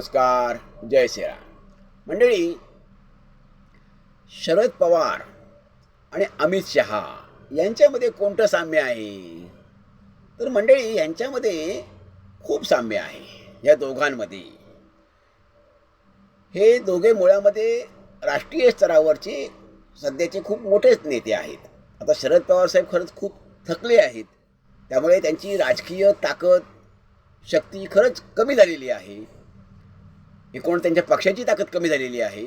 नमस्कार जय श्रीराम. मंडळी शरद पवार आणि अमित शहा यांच्यामध्ये कोणतं साम्य आहे? तर मंडळी यांच्यामध्ये खूप साम्य आहे या दोघांमध्ये. हे दोघे मुळामध्ये राष्ट्रीय स्तरावरचे सध्याचे खूप मोठेच नेते आहेत. आता शरद पवार साहेब खरंच खूप थकले आहेत. त्यामुळे त्यांची राजकीय ताकद शक्ती खरंच कमी झालेली आहे. एकूण त्यांच्या पक्षाची ताकद कमी झालेली आहे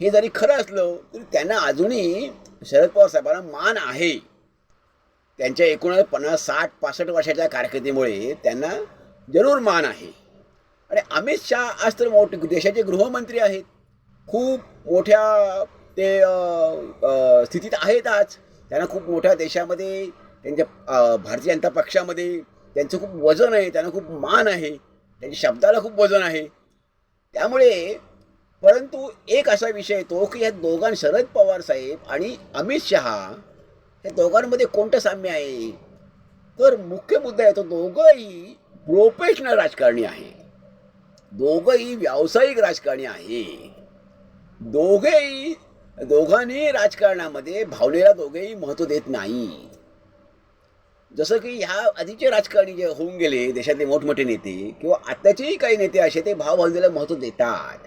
हे जरी खरं असलं तरी त्यांना अजूनही शरद पवार साहेबांना मान आहे. त्यांच्या एकूण पन्नास साठ पासष्ट वर्षाच्या कारकिर्दीमुळे त्यांना जरूर मान आहे. आणि अमित शहा आज तर मोठे देशाचे गृहमंत्री आहेत. खूप मोठ्या ते स्थितीत आहेत आज. त्यांना खूप मोठ्या देशामध्ये त्यांच्या भारतीय जनता पक्षामध्ये त्यांचं खूप वजन आहे त्यांना खूप मान आहे. त्यांच्या शब्दाला खूप वजन आहे. त्यामुळे परंतु एक असा विषय येतो की ह्या दोघां शरद पवार साहेब आणि अमित शहा या दोघांमध्ये कोणतं साम्य आहे? तर मुख्य मुद्दा येतो दोघंही प्रोफेशनल राजकारणी आहे. दोघंही व्यावसायिक राजकारणी आहे. दोघेही दोघांनी राजकारणामध्ये भावनेला दोघेही महत्त्व देत नाही. जसं की ह्या आधीचे राजकारणी जे होऊन गेले देशातले मोठमोठे नेते किंवा आत्ताचेही काही नेते असे ते भावभावनेला महत्त्व देतात.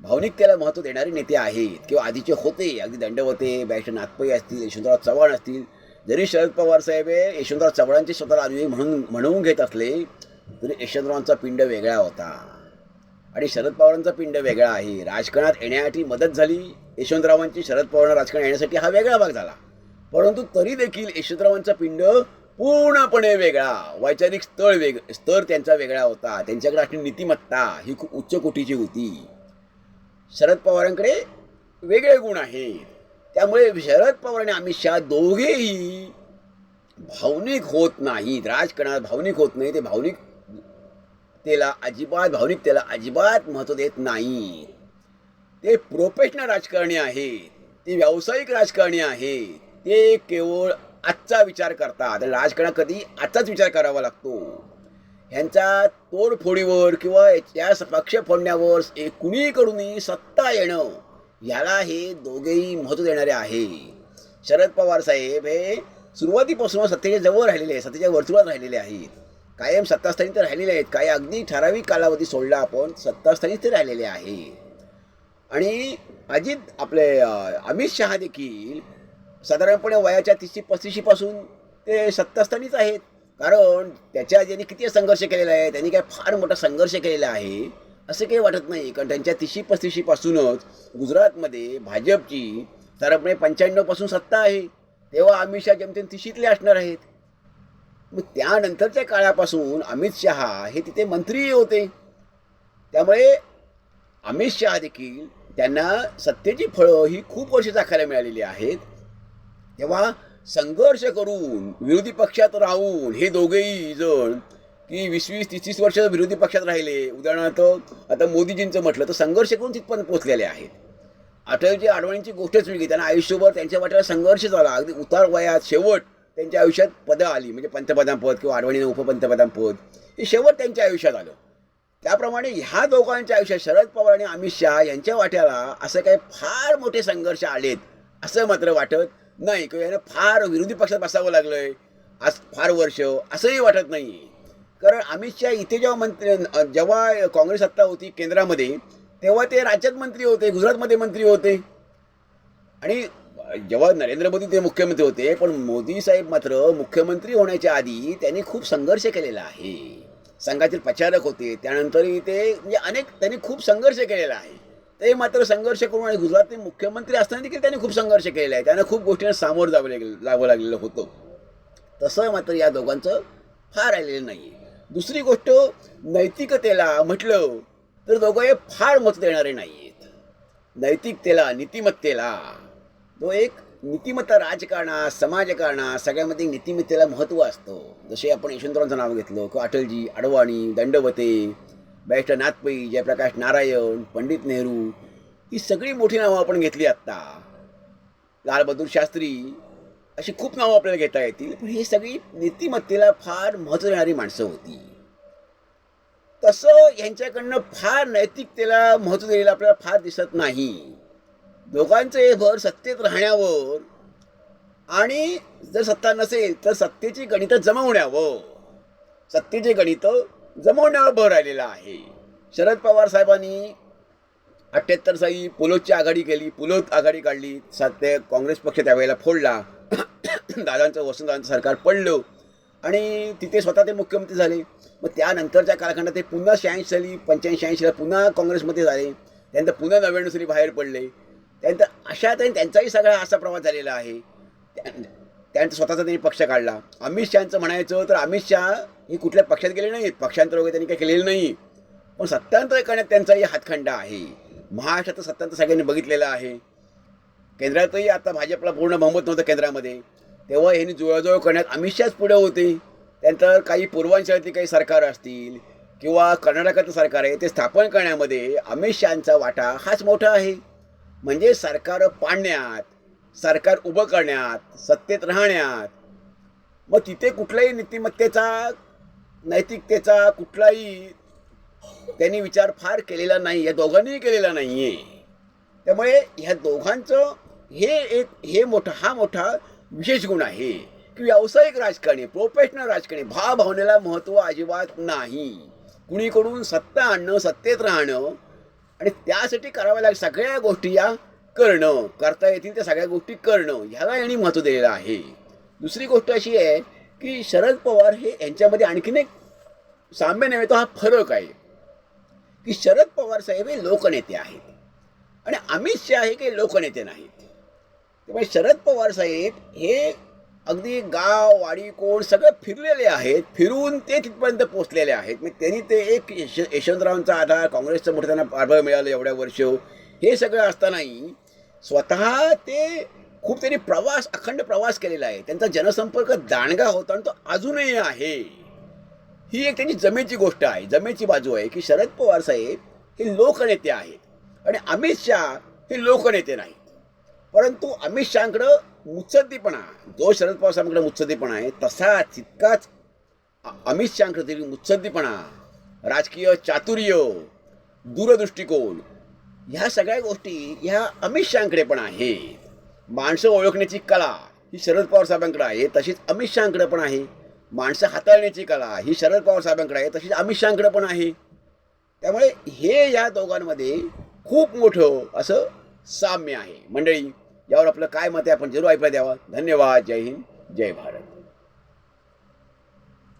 भावनिकतेला महत्त्व देणारे नेते आहेत किंवा आधीचे होते. अगदी दंडवते बॅरिस्टर नाथपै असतील यशवंतराव चव्हाण असतील. जरी शरद पवार साहेब हे यशवंतराव चव्हाणांचे स्वतःला अनुयायी म्हणून म्हणवून घेत असले तरी यशवंतरावांचा पिंड वेगळा होता. आणि शरद पवारांचा पिंड वेगळा आहे. राजकारणात येण्यासाठी मदत झाली. यशवंतरावांची शरद पवारांना राजकारण येण्यासाठी हा वेगळा भाग झाला. परंतु तरी देखील यशवंतरावांचा पिंड पूर्णपणे वेगळा वैचारिक स्थळ वेग स्तर त्यांचा वेगळा होता. त्यांच्याकडे असलेली नीतिमत्ता ही खूप उच्च कोटीची होती. शरद पवारांकडे वेगळे गुण आहेत. त्यामुळे शरद पवार आणि अमित शहा दोघेही भावनिक होत नाहीत. राजकारणात भावनिक होत नाही. ते भावनिक त्याला अजिबात भावनिकतेला अजिबात महत्त्व देत नाही ते प्रोफेशनल राजकारणी आहेत. ते व्यावसायिक राजकारणी आहेत. ते केवळ आजचा विचार करतात. राजकारणात कधी आजचाच विचार करावा लागतो. ह्यांच्या तोडफोडीवर किंवा या पक्ष फोडण्यावर ए- कुणीकडूनही सत्ता येणं याला हे दोघेही महत्त्व देणारे आहे. शरद पवार साहेब हे सुरुवातीपासून सत्तेच्या जवळ राहिलेले आहेत सत्तेच्या वर्तुळात राहिलेले आहेत. कायम सत्तास्थानी तर राहिलेले आहेत. काही अगदी ठराविक कालावधी सोडला आपण सत्तास्थानी ते राहिलेले आहे. आणि अजित आपले अमित शहा देखील साधारणपणे वयाच्या तिशी पस्तीशीपासून ते सत्तास्थानीच आहेत. कारण त्याच्या ज्यांनी किती संघर्ष केलेला आहे त्यांनी काय फार मोठा संघर्ष केलेला आहे असं काही वाटत नाही. कारण त्यांच्या तिशी पस्तीशीपासूनच गुजरातमध्ये भाजपची साधारणपणे पंच्याण्णवपासून सत्ता आहे. तेव्हा अमित शहा जेमतेम तिशीतले असणार आहेत. मग त्यानंतरच्या काळापासून अमित शहा हे तिथे मंत्रीही होते. त्यामुळे अमित शहा देखील त्यांना सत्तेची फळं ही खूप वर्ष चाखायला मिळालेली आहेत. तेव्हा संघर्ष करून विरोधी पक्षात राहून हे दोघेही जण की वीस वीस तीस तीस वर्ष विरोधी पक्षात राहिले. उदाहरणार्थ आता मोदीजींचं म्हटलं तर संघर्ष करून तिथपर्यंत पोचलेले आहेत. अटलजी आडवाणींची गोष्टच वेगळी. त्यांना आयुष्यभर त्यांच्या वाट्याला संघर्ष झाला. अगदी उतार वयात शेवट त्यांच्या आयुष्यात पदं आली. म्हणजे पंतप्रधान पद किंवा आडवाणीनं उपपंतप्रधान पद. हे शेवट त्यांच्या आयुष्यात आलं. त्याप्रमाणे ह्या दोघांच्या आयुष्यात शरद पवार आणि अमित शहा यांच्या वाट्याला असं काही फार मोठे संघर्ष आलेत असं मात्र वाटत नाही किंवा यानं फार विरोधी पक्षात बसावं लागलं आहे आज फार वर्ष असंही वाटत नाही. कारण अमित शहा इथे जेव्हा मंत्री जेव्हा काँग्रेस सत्ता होती केंद्रामध्ये तेव्हा ते राज्यात मंत्री होते गुजरातमध्ये मंत्री होते. आणि जेव्हा नरेंद्र मोदी ते मुख्यमंत्री होते पण मोदी साहेब मात्र मुख्यमंत्री होण्याच्या आधी त्यांनी खूप संघर्ष केलेला आहे. संघातील प्रचारक होते त्यानंतरही ते म्हणजे अनेक त्यांनी खूप संघर्ष केलेला आहे. ते मात्र संघर्ष करून आणि गुजरातचे मुख्यमंत्री असताना देखील त्यांनी खूप संघर्ष केलेला आहे त्यांना खूप गोष्टींना सामोरं जावं लागेल जावं लागलेलं होतं. तसं मात्र या दोघांचं फार राहिलेलं नाही दुसरी गोष्ट नैतिकतेला म्हटलं तर दोघं हे फार मत देणारे नाही आहेत नैतिकतेला नीतिमत्तेला. तो एक नीतिमत्ता राजकारणा समाजकारणा सगळ्यामध्ये नीतिमत्तेला महत्त्व असतं. जसे आपण यशवंतरावांचं नाव घेतलं किंवा अटलजी अडवाणी दंडवते बॅरिस्टर नाथपै जयप्रकाश नारायण पंडित नेहरू ही सगळी मोठी नावं आपण घेतली आत्ता. लालबहादूर शास्त्री अशी खूप नावं आपल्याला घेता येतील पण ही सगळी नीतिमत्तेला फार महत्त्व देणारी माणसं होती. तसं यांच्याकडनं फार नैतिकतेला महत्त्व दिलेलं आपल्याला फार दिसत नाही. दोघांचं हे भर सत्तेत राहण्यावर आणि जर सत्ता नसेल तर सत्तेची गणितं जमवण्यावर. सत्तेची गणित जमवण्यावर भर राहिलेला आहे. शरद पवार साहेबांनी अठ्ठ्याहत्तर साली पुलोतची आघाडी केली पुलोत आघाडी काढली सत्य काँग्रेस पक्ष त्यावेळेला फोडला. दादांचं वसंतदादांचं सरकार पडलं आणि तिथे स्वतः ते मुख्यमंत्री झाले. मग त्यानंतरच्या कालखंडात ते पुन्हा शहाऐंशी साली पंच्याऐंशी ऐंशीला पुन्हा काँग्रेसमध्ये झाले. त्यानंतर पुन्हा नव्याण्णव साली बाहेर पडले. त्यानंतर अशा त्यांचाही सगळा असा प्रवास झालेला आहे. त्यांचा स्वतःचा त्यांनी पक्ष काढला. अमित शहाचं म्हणायचं तर अमित शहा ही कुठल्या पक्षात गेले नाहीत. पक्षांतर वगैरे त्यांनी काही केलेलं नाही. पण सत्तांतर करण्यात त्यांचाही हातखंडा आहे. महाराष्ट्रात सत्तांतर सगळ्यांनी बघितलेलं आहे. केंद्रातही आता भाजपला पूर्ण बहुमत नव्हतं केंद्रामध्ये. तेव्हा यांनी जुळाजुळ करण्यात अमित शहाच पुढे होते. त्यानंतर काही पूर्वांचलातली काही सरकार असतील किंवा कर्नाटकाचं सरकार आहे ते स्थापन करण्यामध्ये अमित शहांचा वाटा हाच मोठा आहे. म्हणजे सरकार पाडण्यात सरकार उभं करण्यात सत्तेत राहण्यात. मग तिथे कुठल्याही नीतिमत्तेचा नैतिकतेचा कुठलाही त्यांनी विचार फार केलेला नाही या दोघांनीही केलेला नाही आहे त्यामुळे ह्या दोघांचं हे एक हे मोठा हा मोठा विशेष गुण आहे की व्यावसायिक राजकारणी प्रोफेशनल राजकारणी भावभावनेला महत्त्व अजिबात नाही. कुणीकडून सत्ता आणणं सत्तेत राहणं आणि त्यासाठी कराव्या लागेल सगळ्या गोष्टी या करणं करता येतील त्या सगळ्या गोष्टी करणं ह्याला यांनी महत्त्व दिलेलं आहे. दुसरी गोष्ट अशी आहे की शरद पवार हे यांच्यामध्ये आणखीन एक साम्य नव्हे तो हा फरक आहे. की शरद पवार साहेब हे लोकनेते आहेत. आणि अमित शहा हे काही लोकनेते नाहीत. त्यामुळे शरद पवार साहेब हे अगदी गाव वाडी कोण सगळं फिरलेले आहेत फिरून ते तिथपर्यंत पोचलेले आहेत. मग त्यांनी ते एक यश यशवंतरावांचा आधार काँग्रेसचं मोठं त्यांना पाठबळ मिळालं एवढ्या वर्ष. हे सगळं असतानाही स्वतः ते खूप त्यांनी प्रवास अखंड प्रवास केलेला आहे. त्यांचा जनसंपर्क दांडगा होता आणि तो अजूनही आहे. ही एक त्यांची जमेची गोष्ट आहे जमेची बाजू आहे की शरद पवार साहेब हे लोकनेते आहेत आणि अमित शहा हे लोकनेते नाहीत परंतु अमित शहाकडं मुत्सद्दीपणा जो शरद पवार साहेबांकडे मुत्सद्दीपणा आहे तसा तितकाच अमित शहाकडे तरी मुत्सद्दीपणा राजकीय चातुर्य दूरदृष्टिकोन ह्या सगळ्या गोष्टी ह्या अमित शहाकडे पण आहेत. माणसं ओळखण्याची कला ही शरद पवार साहेबांकडे आहे तशीच अमित शहाकडे पण आहे. माणसं हाताळण्याची कला ही शरद पवार साहेबांकडे आहे तशीच अमित शहाकडे पण आहे. त्यामुळे हे या दोघांमध्ये खूप मोठं असं साम्य आहे. मंडळी यावर आपलं काय मत आहे आपण जरूर ऐकायला द्यावा. धन्यवाद. जय हिंद. जय भारत.